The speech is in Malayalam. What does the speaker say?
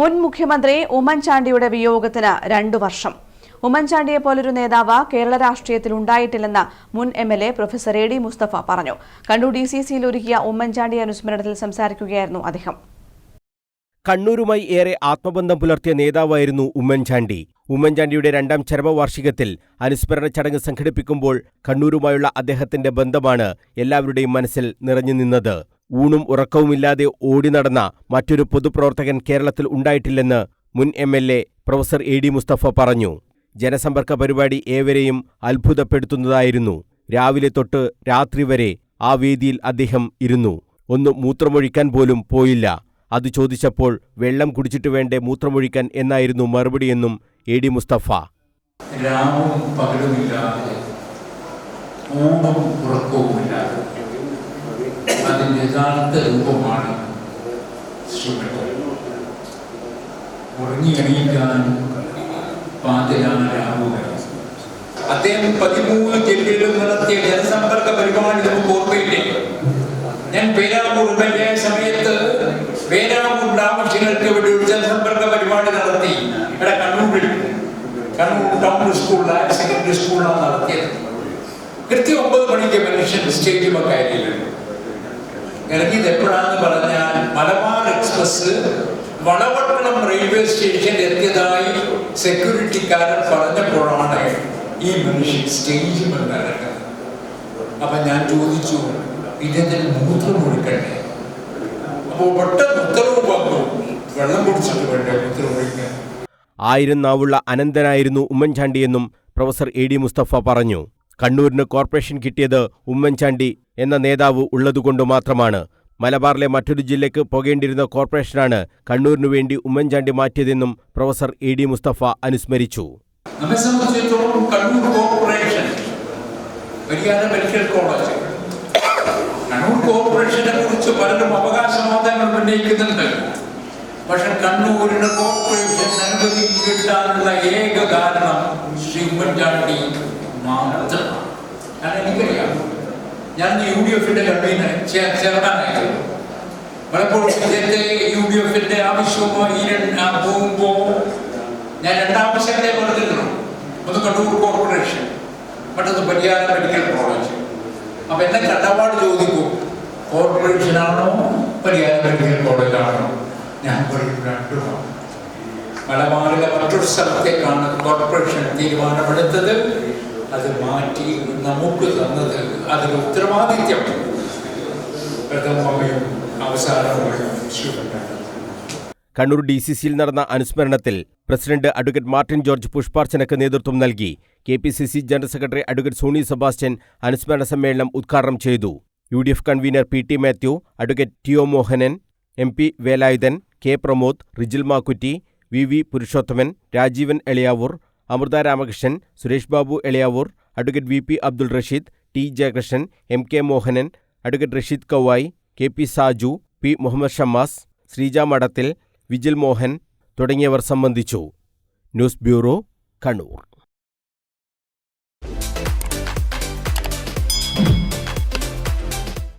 മുൻ മുഖ്യമന്ത്രി ഉമ്മൻചാണ്ടിയുടെ വിയോഗത്തിന് രണ്ടു വർഷം. ഉമ്മൻചാണ്ടിയെ പോലൊരു നേതാവ് കേരള രാഷ്ട്രീയത്തിൽ ഉണ്ടായിട്ടില്ലെന്ന് മുൻ M L A professor A D Mustafa പറഞ്ഞു. കണ്ണൂർ ഡി സി സിയിൽ ഒരുക്കിയ ഉമ്മൻചാണ്ടി അനുസ്മരണത്തിൽ സംസാരിക്കുകയായിരുന്നു അദ്ദേഹം. കണ്ണൂരുമായി ഏറെ ആത്മബന്ധം പുലർത്തിയ നേതാവായിരുന്നു ഉമ്മൻചാണ്ടി. ഉമ്മൻചാണ്ടിയുടെ രണ്ടാം ചരമവാർഷികത്തിൽ അനുസ്മരണ ചടങ്ങ് സംഘടിപ്പിക്കുമ്പോൾ കണ്ണൂരുമായുള്ള അദ്ദേഹത്തിന്റെ ബന്ധമാണ് എല്ലാവരുടെയും മനസ്സിൽ നിറഞ്ഞു നിന്നത്. ഊണും ഉറക്കവുമില്ലാതെ ഓടി നടന്ന മറ്റൊരു പൊതുപ്രവർത്തകൻ കേരളത്തിൽ ഉണ്ടായിട്ടില്ലെന്ന് മുൻ M L A professor A D Mustafa പറഞ്ഞു. ജനസമ്പർക്ക പരിപാടി ഏവരെയും അത്ഭുതപ്പെടുത്തുന്നതായിരുന്നു. രാവിലെ തൊട്ട് രാത്രി വരെ ആ വേദിയിൽ അദ്ദേഹം ഇരുന്നു. ഒന്ന് മൂത്രമൊഴിക്കാൻ പോലും പോയില്ല. അത് ചോദിച്ചപ്പോൾ വെള്ളം കുടിച്ചിട്ട് വേണ്ടേ മൂത്രമൊഴിക്കാൻ എന്നായിരുന്നു മറുപടിയെന്നും എ ഡി മുസ്തഫ. രാവും പകലുമില്ലാതെ ഊണും ഉറക്കവുമില്ലാതെ യഥാർത്ഥ രൂപമാണ് ശ്രീമഠം ഉറങ്ങി എണീക്കാൻ അദ്ദേഹം പതിമൂന്ന് ജില്ലയിലും നടത്തിയ ജനസമ്പർക്ക പരിപാടി നമുക്ക് ഓർമ്മയില്ലേ? ഞാൻ പേരാവൂർ വലിയ സമയത്ത് പേരാവൂരിന്റെ ആവശ്യങ്ങൾക്ക് വേണ്ടി ഒരു ജനസമ്പർക്ക പരിപാടി നടത്തി. ഇവിടെ കണ്ണൂരിൽ. കണ്ണൂർ ടൗൺ സ്കൂളിലാണ് സെക്കൻഡറി സ്കൂളിലാണ് നടത്തിയത്. കൃത്യം ഒമ്പത് മണിക്ക് മനുഷ്യൻ സ്റ്റേജിൽ കയറിയിട്ടുണ്ട് ഇറങ്ങിയത് എപ്പോഴാന്ന് പറഞ്ഞാൽ Malabar express Valapattanam railway station എത്തിയതായി സെക്യൂരിറ്റിക്കാരൻ പറഞ്ഞപ്പോഴാണ് ഈ മനുഷ്യൻ സ്റ്റേജിൽ ഇറങ്ങുന്നത്. അപ്പൊ ഞാൻ ചോദിച്ചു ഇതിൽ മൂത്രം ഒഴുക്കണ്ടേ? അപ്പോൾ പെട്ടെന്ന് ഉത്തരവ് വന്നു. വെള്ളം കുടിച്ചിട്ട് വേണ്ടേ മൂത്രം ഒഴിക്കാൻ? ആയിരം നാവുള്ള അനന്തനായിരുന്നു ഉമ്മൻചാണ്ടിയെന്നും പ്രൊഫസർ എ ഡി മുസ്തഫ പറഞ്ഞു. കണ്ണൂരിന് കോർപ്പറേഷൻ കിട്ടിയത് ഉമ്മൻചാണ്ടി എന്ന നേതാവ് ഉള്ളതുകൊണ്ട് മാത്രമാണ്. മലബാറിലെ മറ്റൊരു ജില്ലയ്ക്ക് പോകേണ്ടിരുന്ന കോർപ്പറേഷനാണ് കണ്ണൂരിനു വേണ്ടി ഉമ്മൻചാണ്ടി മാറ്റിയതെന്നും പ്രൊഫസർ എ ഡി മുസ്തഫ അനുസ്മരിച്ചു. നമ്മെ സംബന്ധിച്ചിടത്തോളം കണ്ണൂർ കോർപ്പറേഷൻ പരിഹാര മെഡിക്കൽ കോളേജ് കണ്ണൂർ കോർപ്പറേഷനെ കുറിച്ച് പലരും അവകാശവാദങ്ങൾ ഉന്നയിക്കുന്നുണ്ട്. പക്ഷെ കണ്ണൂരിന് കോർപ്പറേഷൻ അനുമതി കിട്ടാനുള്ള ഏക കാരണം ശ്രീ ഉമ്മൻചാണ്ടി മാത്രമാണ് ഞാൻ എനിക്കറിയാം ഞാൻ യു ഡി എഫിന്റെ കൺവീനർ ചേർക്കാനായിരുന്നു പലപ്പോഴും ഇദ്ദേഹത്തെ യു ഡി എഫിന്റെ ആവശ്യവുമായി രണ്ട് പോകുമ്പോ ഞാൻ രണ്ടാവശ്യത്തെ പറഞ്ഞിരുന്നു ഒന്ന് കണ്ണൂർ കോർപ്പറേഷൻ മറ്റൊന്ന് പരിയാര മെഡിക്കൽ കോളേജ്. അപ്പൊ എന്നെ കണ്ടപാട് ചോദിക്കും. കോർപ്പറേഷനാണോ പരിയാര മെഡിക്കൽ കോളേജാണോ ഞാൻ പറയും രണ്ടുമാണ് മലബാറിലെ മറ്റൊരു സ്ഥലത്തേക്കാണ് കോർപ്പറേഷൻ തീരുമാനമെടുത്തത്. അത് മാറ്റി നമുക്ക് തന്നത് അതിന് ഉത്തരവാദിത്യം. പ്രഥമയും അവസാനമായും കണ്ണൂർ ഡി സി സിയിൽ നടന്ന അനുസ്മരണത്തിൽ പ്രസിഡന്റ് അഡ്വക്കേറ്റ് മാർട്ടിൻ ജോർജ് പുഷ്പാർച്ചനക്ക് നേതൃത്വം നൽകി. K P C C general secretary advocate Sony Sebastian അനുസ്മരണ സമ്മേളനം ഉദ്ഘാടനം ചെയ്തു. U D F convener P T Mathew advocate T O Mohanan M P Velayudhan K Pramod Rijil Makkutty V V Purushothaman Rajeevan Eliyavoor Amritha Ramakrishnan Suresh Babu Eliyavoor advocate V P Abdul Rasheed T Jayakrishnan M K Mohanan advocate Rasheed Kouvayi K P Saju P Muhammad Shammas Sreeja Madathil Vijil Mohan തുടങ്ങിയവർ സംബന്ധിച്ചു. News bureau Kannur.